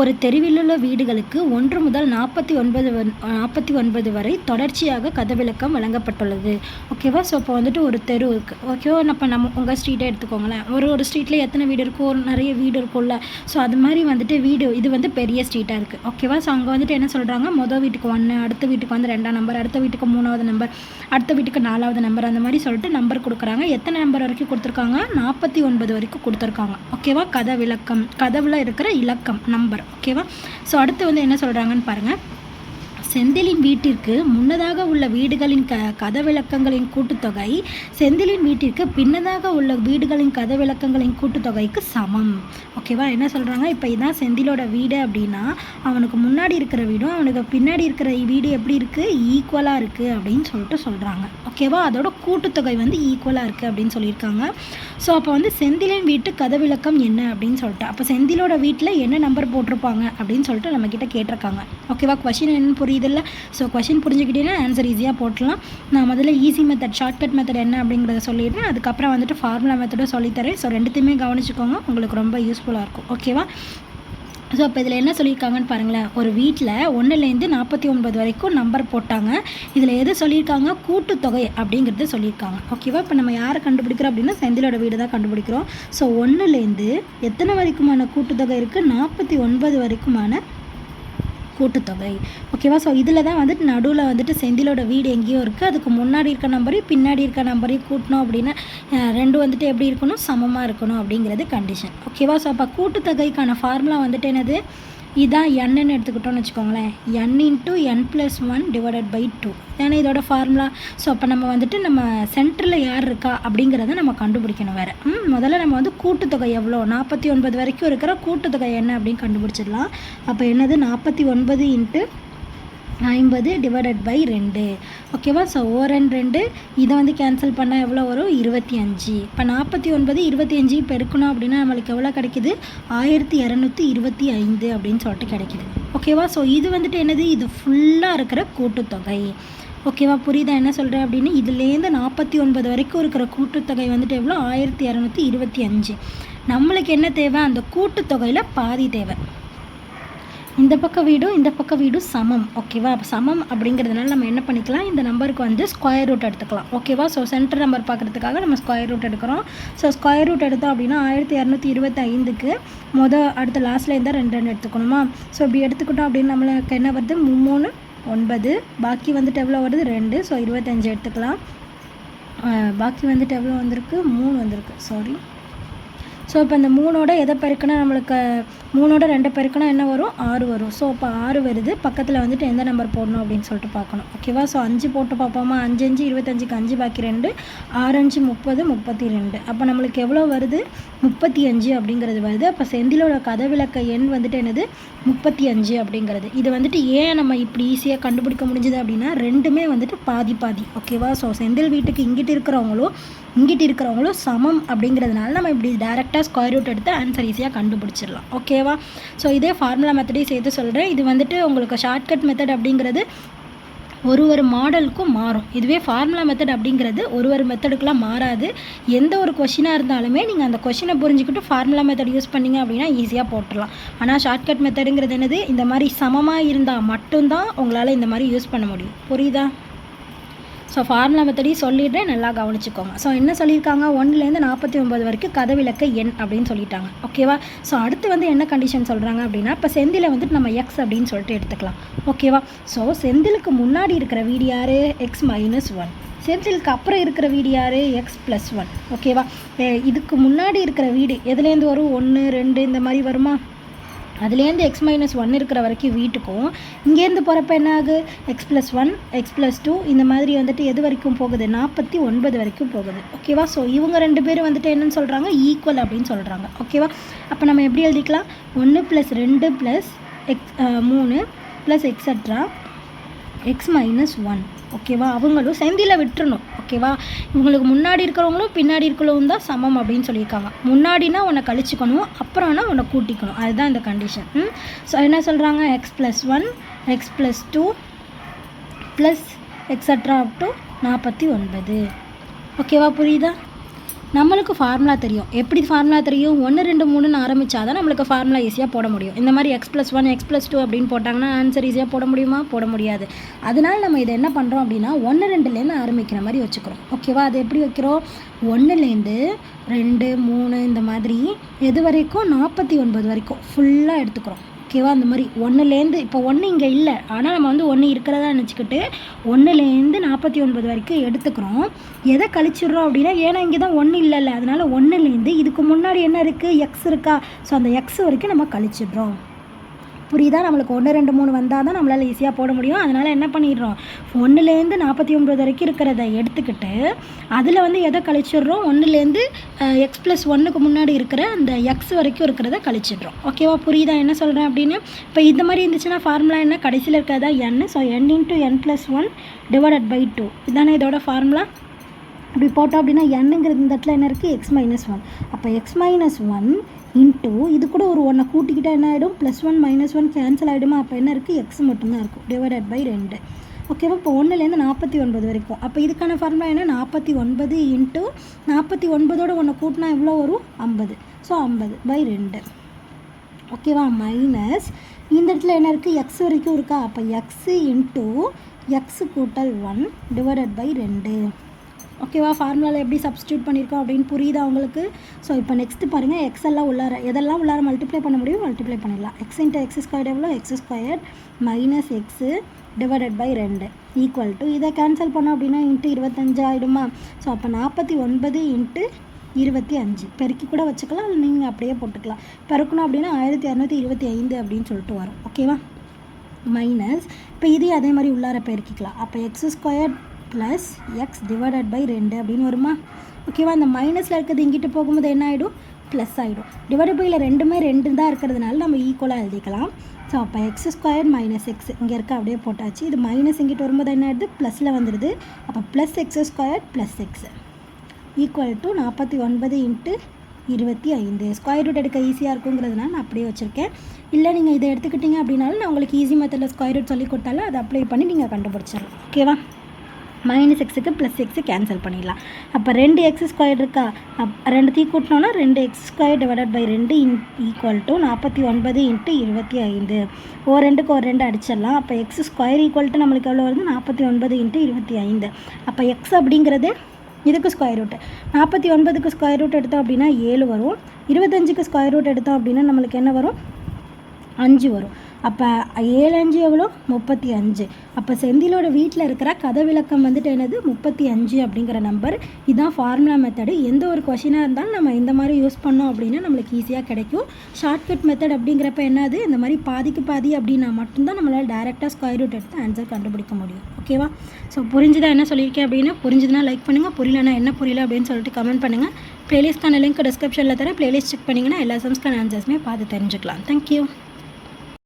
ஒரு தெருவிலுள்ள வீடுகளுக்கு ஒன்று முதல் நாற்பத்தி ஒன்பது நாற்பத்தி ஒன்பது வரை தொடர்ச்சியாக கதவிலக்கம் வழங்கப்பட்டுள்ளது. ஓகேவா ஸோ இப்போ வந்துட்டு ஒரு தெரு இருக்குது ஓகேவா இப்போ நம்ம உங்கள் ஸ்ட்ரீட்டே எடுத்துக்கோங்களேன். ஒரு ஒரு ஸ்ட்ரீட்டில் எத்தனை வீடு இருக்கோ ஒரு நிறைய வீடு இருக்கும்ல. ஸோ அது மாதிரி வந்துட்டு வீடு இது வந்து பெரிய ஸ்ட்ரீட்டாக இருக்குது ஓகேவா ஸோ அங்கே வந்துட்டு என்ன சொல்கிறாங்க மொதல் வீட்டுக்கு ஒன்று அடுத்த வீட்டுக்கு வந்து ரெண்டாம் நம்பர் அடுத்த வீட்டுக்கு மூணாவது நம்பர் அடுத்த வீட்டுக்கு நாலாவது நம்பர் அந்த மாதிரி சொல்லிட்டு நம்பர் கொடுக்குறாங்க. எத்தனை நம்பர் வரைக்கும் கொடுத்துருக்காங்க? நாற்பத்தி ஒன்பது வரைக்கும் கொடுத்துருக்காங்க. ஓகேவா கதை விளக்கம் கதவில் இருக்கிற இலக்கம் நம்பர் ஓகேவா? ஸோ அடுத்து வந்து என்ன சொல்கிறாங்கன்னு பாருங்கள் செந்திலின் வீட்டிற்கு முன்னதாக உள்ள வீடுகளின் க கதவிளக்கங்களின் கூட்டுத்தொகை செந்திலின் வீட்டிற்கு பின்னதாக உள்ள வீடுகளின் கதவிளக்கங்களின் கூட்டுத்தொகைக்கு சமம். ஓகேவா என்ன சொல்கிறாங்க இப்போ இதான் செந்திலோட வீடு அப்படின்னா அவனுக்கு முன்னாடி இருக்கிற வீடும் அவனுக்கு பின்னாடி இருக்கிற வீடு எப்படி இருக்குது ஈக்குவலாக இருக்குது அப்படின்னு சொல்லிட்டு சொல்கிறாங்க ஓகேவா அதோட கூட்டுத்தொகை வந்து ஈக்குவலாக இருக்குது அப்படின்னு சொல்லியிருக்காங்க. ஸோ அப்போ வந்து செந்திலின் வீட்டு கதவிளக்கம் என்ன அப்படின்னு சொல்லிட்டு அப்போ செந்திலோட வீட்டில் என்ன நம்பர் போட்டிருப்பாங்க அப்படின்னு சொல்லிட்டு நம்மக்கிட்ட கேட்டிருக்காங்க. ஓகேவா கொஷின் என்னன்னு இதில் ஸோ கொஷின் புரிஞ்சுக்கிட்டீங்கன்னா ஆன்சர் ஈஸியாக போட்டுடலாம். நான் முதல்ல ஈஸி மெத்தட் ஷார்ட்கட் மெத்தட் என்ன அப்படிங்கிறத சொல்லிடுறேன். அதுக்கப்புறம் வந்துட்டு ஃபார்முலா மெத்தடும் சொல்லித்தரேன் ஸோ ரெண்டுத்தையுமே கவனிச்சுக்கோங்க. உங்களுக்கு ரொம்ப யூஸ்ஃபுல்லாக இருக்கும். ஓகேவா ஸோ இப்போ இதில் என்ன சொல்லியிருக்காங்கன்னு பாருங்களேன். ஒரு வீட்டில் ஒன்றுலேருந்து நாற்பத்தி ஒன்பது வரைக்கும் நம்பர் போட்டாங்க. இதில் எது சொல்லியிருக்காங்க? கூட்டுத்தொகை அப்படிங்கிறது சொல்லியிருக்காங்க. ஓகேவா இப்போ நம்ம யாரை கண்டுபிடிக்கிறோம் அப்படின்னா செந்திலோட வீடு தான் கண்டுபிடிக்கிறோம். ஸோ ஒன்றுலேருந்து எத்தனை வரைக்குமான கூட்டுத்தொகை இருக்குது நாற்பத்தி ஒன்பது வரைக்குமான கூட்டுத்தொகை. ஓகேவா ஸோ இதில் தான் வந்துட்டு நடுவில் வந்துட்டு செந்திலோட வீடு எங்கேயோ இருக்குது அதுக்கு முன்னாடி இருக்க நம்பரையும் பின்னாடி இருக்க நம்பரையும் கூட்டணும் அப்படின்னா ரெண்டும் வந்துட்டு எப்படி இருக்கணும்? சமமாக இருக்கணும் அப்படிங்கிறது கண்டிஷன் ஓகேவா ஸோ அப்போ கூட்டுத்தொகைக்கான ஃபார்முலா வந்துட்டு என்னது? இதான் என்னு எடுத்துக்கிட்டோம்னு வச்சுக்கோங்களேன். N into n plus one divided by two ஏன்னா இதோட ஃபார்முலா ஸோ அப்போ நம்ம வந்துட்டு நம்ம சென்டரில் யார் இருக்கா அப்படிங்கிறத நம்ம கண்டுபிடிக்கணும் வேறு. ம் முதல்ல நம்ம வந்து கூட்டுத்தொகை எவ்வளோ? நாற்பத்தி ஒன்பது வரைக்கும் இருக்கிற கூட்டுத்தொகை என்ன அப்படின்னு கண்டுபிடிச்சிடலாம். அப்போ என்னது? நாற்பத்தி ஒன்பது இன்ட்டு ஐம்பது டிவைடட் பை ரெண்டு. ஓகேவா ஸோ ஓ ரெண்டு ரெண்டு. இதை வந்து கேன்சல் பண்ணால் எவ்வளோ வரும்? இருபத்தி அஞ்சு. இப்போ நாற்பத்தி ஒன்பது இருபத்தி அஞ்சு பெருக்கணும் அப்படின்னா நம்மளுக்கு எவ்வளோ கிடைக்குது? ஆயிரத்தி இரநூத்தி இருபத்தி ஐந்து அப்படின்னு சொல்லிட்டு கிடைக்குது. ஓகேவா ஸோ இது வந்துட்டு என்னது? இது ஃபுல்லாக இருக்கிற கூட்டுத்தொகை. ஓகேவா புரியுதா? என்ன சொல்கிறேன் அப்படின்னு? இதுலேருந்து நாற்பத்தி ஒன்பது வரைக்கும் இருக்கிற கூட்டுத்தொகை வந்துட்டு எவ்வளோ ஆயிரத்தி இரநூத்தி இருபத்தி அஞ்சு. நம்மளுக்கு என்ன தேவை? அந்த கூட்டுத்தொகையில் பாதி தேவை. இந்த பக்க வீடும் இந்த பக்க வீடும் சமம் ஓகேவா அப்போ சமம் அப்படிங்கிறதுனால நம்ம என்ன பண்ணிக்கலாம்? இந்த நம்பருக்கு வந்து ஸ்கொயர் ரூட் எடுத்துக்கலாம் ஓகேவா ஸோ சென்டர் நம்பர் பார்க்குறதுக்காக நம்ம ஸ்கொயர் ரூட் எடுக்கிறோம். ஸோ ஸ்கொயர் ரூட் எடுத்தோம் அப்படின்னா ஆயிரத்தி இரநூத்தி இருபத்தி ஐந்துக்கு மொதல் அடுத்த லாஸ்ட்ல இருந்தால் ரெண்டு ரெண்டு எடுத்துக்கணுமா? ஸோ இப்படி எடுத்துக்கிட்டோம் அப்படின்னு நம்மளுக்கு என்ன வருது? மூணு ஒன்பது. பாக்கி வந்துட்டு எவ்வளோ வருது? ரெண்டு. ஸோ இருபத்தஞ்சு எடுத்துக்கலாம். பாக்கி வந்துட்டு எவ்வளோ வந்திருக்கு? மூணு வந்திருக்கு. சாரி ஸோ இப்போ இந்த மூணோட எதை பெருக்கினா நம்மளுக்கு மூணோட ரெண்டு பெருக்கினா என்ன வரும்? ஆறு வரும். ஸோ இப்போ ஆறு வருது. பக்கத்தில் வந்துட்டு எந்த நம்பர் போடணும் அப்படின்னு சொல்லிட்டு பார்க்கணும். ஓகேவா ஸோ அஞ்சு போட்டு பார்ப்போமா? அஞ்சு அஞ்சு இருபத்தஞ்சுக்கு அஞ்சு பாக்கி ரெண்டு. ஆறு அஞ்சு முப்பது முப்பத்தி ரெண்டு. அப்போ நம்மளுக்கு எவ்வளோ வருது? முப்பத்தி அஞ்சு அப்படிங்கிறது வருது. அப்போ செந்திலோட கதை விளக்க எண் வந்துட்டு என்னது? முப்பத்தி அஞ்சு அப்படிங்கிறது. இது வந்துட்டு ஏன் நம்ம இப்படி ஈஸியாக கண்டுபிடிக்க முடிஞ்சுது அப்படின்னா ரெண்டுமே வந்துட்டு பாதி பாதி. ஓகேவா ஸோ செந்தில் வீட்டுக்கு இங்கிட்டு இருக்கிறவங்களோ இங்கிட்டு இருக்கிறவங்களும் சமம் அப்படிங்கிறதுனால நம்ம இப்படி டேரெக்டாக ஸ்கொயர் ரூட் எடுத்து ஆன்சர் ஈஸியாக கண்டுபிடிச்சிடலாம். ஓகேவா ஸோ இதே ஃபார்முலா மெத்தடையும் சேர்த்து சொல்கிறேன் இது வந்துட்டு உங்களுக்கு ஷார்ட்கட் மெத்தட் அப்படிங்கிறது ஒரு ஒரு மாடலுக்கும் மாறும். இதுவே ஃபார்முலா மெத்தட் அப்படிங்கிறது ஒரு ஒரு மெத்தடுக்கெலாம் மாறாது. எந்த ஒரு கொஷினாக இருந்தாலுமே நீங்கள் அந்த கொஷினை புரிஞ்சுக்கிட்டு ஃபார்முலா மெத்தட் யூஸ் பண்ணீங்க அப்படின்னா ஈஸியாக போட்டுடலாம். ஆனால் ஷார்ட்கட் மெத்தடுங்கிறது என்னது? இந்த மாதிரி சமமாக இருந்தால் மட்டும்தான் உங்களால் இந்த மாதிரி யூஸ் பண்ண முடியும். புரியுதா? ஸோ ஃபார்முலா மெத்தடையும் சொல்லிடுறேன் நல்லா கவனிச்சுக்கோங்க. ஸோ என்ன சொல்லியிருக்காங்க? ஒன்றுலேருந்து நாற்பத்தி ஒம்பது வரைக்கும் கதவிலக்க எண் அப்படின்னு சொல்லிட்டாங்க. ஓகேவா ஸோ அடுத்து வந்து என்ன கண்டிஷன் சொல்கிறாங்க அப்படின்னா இப்போ செந்தில வந்துட்டு நம்ம எக்ஸ் அப்படின்னு சொல்லிட்டு எடுத்துக்கலாம். ஓகேவா ஸோ செந்திலுக்கு முன்னாடி இருக்கிற வீடு யார்? எக்ஸ் மைனஸ் ஒன் செந்திலுக்கு அப்புறம் இருக்கிற வீடு யார்? எக்ஸ் ப்ளஸ் ஒன் ஓகேவா இதுக்கு முன்னாடி இருக்கிற வீடு எதுலேருந்து வரும்? ஒன்று ரெண்டு இந்த மாதிரி வருமா? அதுலேருந்து எக்ஸ் மைனஸ் ஒன் இருக்கிற வரைக்கும் வீட்டுக்கும். இங்கேருந்து போகிறப்ப என்ன ஆகு x plus one x plus two இந்த மாதிரி வந்துட்டு எது வரைக்கும் போகுது? நாற்பத்தி ஒன்பது வரைக்கும் போகுது. ஓகேவா ஸோ இவங்க ரெண்டு பேரும் வந்துட்டு என்னென்னு சொல்கிறாங்க ஈக்குவல் அப்படின்னு சொல்கிறாங்க ஓகேவா அப்போ நம்ம எப்படி எழுதிக்கலாம்? ஒன்று ப்ளஸ் ரெண்டு ப்ளஸ் எக்ஸ் மூணு plus extra x minus one ஓகேவா அவங்களும் செந்தியில் விட்டுறணும். ஓகேவா? இவங்களுக்கு முன்னாடி இருக்கிறவங்களும் பின்னாடி இருக்கிறவங்க தான் சமம் அப்படின்னு சொல்லியிருக்காங்க. முன்னாடினா உன்னை கழிச்சுக்கணும் அப்புறம்னா உன்னை கூட்டிக்கணும். அதுதான் இந்த கண்டிஷன் ஸோ என்ன சொல்கிறாங்க x plus one x plus two plus extra up to நாற்பத்தி ஒன்பது. ஓகேவா புரியுதா? நம்மளுக்கு ஃபார்முலா தெரியும். எப்படி ஃபார்முலா தெரியும்? ஒன்று ரெண்டு மூணுன்னு ஆரம்பித்தா தான் நம்மளுக்கு ஃபார்முலா ஈஸியாக போட முடியும். இந்த மாதிரி x plus one x plus two அப்படின்னு போட்டாங்கன்னா ஆன்சர் ஈஸியாக போட முடியுமா? போட முடியாது. அதனால நம்ம இதை என்ன பண்ணுறோம் அப்படின்னா ஒன்று ரெண்டுலேருந்து ஆரம்பிக்கிற மாதிரி வச்சுக்கிறோம். ஓகேவா அது எப்படி வைக்கிறோம்? ஒன்றுலேருந்து ரெண்டு மூணு இந்த மாதிரி எது வரைக்கும்? நாற்பத்தி ஒன்பது வரைக்கும் ஃபுல்லாக எடுத்துக்கிறோம். ஓகேவா? அந்த மாதிரி ஒன்றுலேருந்து இப்போ ஒன்று இங்கே இல்லை. ஆனால் நம்ம வந்து ஒன்று இருக்கிறதா நினச்சிக்கிட்டு ஒன்றுலேருந்து நாற்பத்தி ஒன்பது வரைக்கும் எடுத்துக்கிறோம். எதை கழிச்சிடுறோம் அப்படின்னா ஏன்னா இங்கே தான் ஒன்று இல்லைல்ல. அதனால் ஒன்றுலேருந்து இதுக்கு முன்னாடி என்ன இருக்குது எக்ஸ் இருக்கா? ஸோ அந்த எக்ஸ் வரைக்கும் நம்ம கழிச்சிடுறோம். புரியுதா? நம்மளுக்கு ஒன்று ரெண்டு மூணு வந்தால் தான் நம்மளால் ஈஸியாக போட முடியும். அதனால் என்ன பண்ணிடுறோம்? ஒன்றுலேருந்து நாற்பத்தி ஒன்பது வரைக்கும் இருக்கிறத எடுத்துக்கிட்டு அதில் வந்து எதை கழிச்சிடுறோம்? ஒன்றுலேருந்து எக்ஸ் ப்ளஸ் ஒன்றுக்கு முன்னாடி இருக்கிற அந்த எக்ஸ் வரைக்கும் இருக்கிறத கழிச்சிடுறோம். ஓகேவா புரியுதா? என்ன சொல்கிறேன் அப்படின்னு? இப்போ இந்த மாதிரி இருந்துச்சுன்னா ஃபார்முலா என்ன? கடைசியில் இருக்கிறதா n so n into n plus one divided by two இதானே இதோட ஃபார்முலா அப்படி போட்டோம் அப்படின்னா என்னங்கிறது இந்த இடத்துல என்ன இருக்குது எக்ஸ் மைனஸ் ஒன் அப்போ எக்ஸ் மைனஸ் ஒன் இன்ட்டு இது கூட ஒரு ஒன்றை கூட்டிக்கிட்டால் என்ன ஆகிடும் plus one minus one cancel ஆகிடுமா அப்போ என்ன இருக்குது எக்ஸ் மட்டும்தான் இருக்கும். டிவைடட் பை ரெண்டு. ஓகேவா இப்போ ஒன்றுலேருந்து நாற்பத்தி ஒன்பது வரைக்கும். அப்போ இதுக்கான ஃபார்முலா என்ன? நாற்பத்தி ஒன்பது இன்ட்டு நாற்பத்தி ஒன்பதோட ஒன்று கூட்டினா எவ்வளோ வரும்? ஐம்பது. ஸோ ஐம்பது பை ரெண்டு. ஓகேவா மைனஸ் இந்த இடத்துல என்ன இருக்குது எக்ஸ் வரைக்கும் இருக்கா? அப்போ எக்ஸு இன்ட்டு எக்ஸ் கூட்டல் ஒன் டிவைடட் பை ரெண்டு. ஓகேவா? ஃபார்முலாவில் எப்படி சப்ஸ்டியூட் பண்ணியிருக்கோம் அப்படின்னு புரியுதா உங்களுக்கு? ஸோ இப்போ நெக்ஸ்ட்டு பாருங்கள் எக்ஸ் எல்லாம் உள்ளார எதெல்லாம் உள்ளார மல்டிப்ளை பண்ண முடியும் மல்டிப்ளை பண்ணிடலாம். எக்ஸ் இன்ட்டு எக்ஸ் ஸ்கொயர் எவ்வளோ x square minus x divided by ரெண்டு. ஈக்குவல் டு இதை கேன்சல் பண்ணோம் அப்படின்னா இன்ட்டு இருபத்தஞ்சு ஆகிடுமா ஸோ அப்போ நாற்பத்தி ஒன்பது இன்ட்டு இருபத்தி அஞ்சு. பெருக்கி கூட வச்சுக்கலாம் இல்லை நீங்கள் அப்படியே போட்டுக்கலாம். பெருக்கணும் அப்படின்னா ஆயிரத்தி இரநூத்தி இருபத்தி ஐந்து அப்படின்னு சொல்லிட்டு வரும். ஓகேவா? மைனஸ் இப்போ இதே அதே மாதிரி உள்ளார பெருக்கிக்கலாம். அப்போ x square plus x divided by ரெண்டு அப்படின்னு வருமா? ஓகேவா அந்த மைனஸில் இருக்கிறது இங்கிட்டு போகும்போது என்ன ஆகிடும் ப்ளஸ் ஆகிடும் டிவைட் பையில் ரெண்டுமே ரெண்டு தான் இருக்கிறதுனால நம்ம ஈக்குவலாக எழுதிக்கலாம். ஸோ அப்போ எக்ஸ் ஸ்கொயர் மைனஸ் எக்ஸ் இங்கே இருக்க அப்படியே போட்டாச்சு. இது மைனஸ் இங்கிட்டு வரும்போது என்ன ஆகிடுது ப்ளஸில் வந்துடுது. அப்போ plus x square plus x equal to நாற்பத்தி ஒன்பது இன்ட்டு இருபத்தி ஐந்து. ஸ்கொயர் ரூட் எடுக்க ஈஸியாக இருக்குங்கிறதுனால நான் அப்படியே வச்சுருக்கேன். இல்லை நீங்கள் இதை எடுத்துக்கிட்டீங்க அப்படின்னாலும் நான் உங்களுக்கு ஈஸி மெத்தடில் ஸ்கொயர் ரூட் சொல்லி கொடுத்தாலும் அதை அப்ளை பண்ணி நீங்கள் கண்டுபிடிச்சிடலாம். ஓகேவா மைனஸ் எக்ஸுக்கு ப்ளஸ் எக்ஸு கேன்சல் பண்ணிடலாம். அப்போ ரெண்டு எக்ஸ் ஸ்கொயர் இருக்கா? அப் ரெண்டுத்தையும் கூட்டினோன்னா ரெண்டு எக்ஸ் ஸ்கொயர் டிவைடட் பை ரெண்டு இன் ஈக்குவல் டு நாற்பத்தி ஒன்பது இன்ட்டு இருபத்தி ஐந்து. ஓ ரெண்டுக்கு ஒரு ரெண்டு அடிச்சிடலாம். அப்போ எக்ஸ் ஸ்கொயர் ஈக்குவல் டு நம்மளுக்கு எவ்வளோ வருது? நாற்பத்தி ஒன்பது இன்ட்டு இருபத்தி ஐந்து. அப்போ எக்ஸ் அப்படிங்கிறது இதுக்கு ஸ்கொயர் ரூட் நாற்பத்தி ஒன்பதுக்கு ஸ்கொயர் ரூட் எடுத்தோம் அப்படின்னா ஏழு வரும். இருபத்தஞ்சுக்கு ஸ்கொயர் ரூட் எடுத்தோம் அப்படின்னா நம்மளுக்கு என்ன வரும்? அஞ்சு வரும். அப்போ ஏழு அஞ்சு எவ்வளோ? முப்பத்தி அஞ்சு. அப்போ செந்திலோட வீட்டில் இருக்கிற கதை விளக்கம் வந்துட்டு என்னது? முப்பத்தி அஞ்சு அப்படிங்கிற நம்பர் இதுதான் ஃபார்முலா மெத்தடு எந்த ஒரு கொஷினாக இருந்தாலும் நம்ம இந்த மாதிரி யூஸ் பண்ணோம் அப்படின்னா நம்மளுக்கு ஈஸியாக கிடைக்கும். ஷார்ட்கட் மெத்தட் அப்படிங்கிறப்ப என்னது? இந்த மாதிரி பாதிக்கு பாதி அப்படின்னா மட்டும்தான் நம்மளால் டேரெக்டாக ஸ்கொயர் ரூட் எடுத்து ஆன்சர் கண்டுபிடிக்க முடியும். ஓகேவா ஸோ புரிஞ்சுதா என்ன சொல்லியிருக்கேன் அப்படின்னா புரிஞ்சுதுன்னா லைக் பண்ணுங்கள் புரியலன்னா என்ன புரியல அப்படின்னு சொல்லிட்டு கமெண்ட் பண்ணுங்கள் ப்ளேலிஸ்ட்கான லிங்க் டிஸ்கிரிப்ஷனில் தர ப்ளேலிஸ்ட் செக் பண்ணிங்கன்னா எல்லா சம்ஸ்க்கான ஆன்சர்ஸுமே பார்த்து தெரிஞ்சுக்கலாம். தேங்க்யூ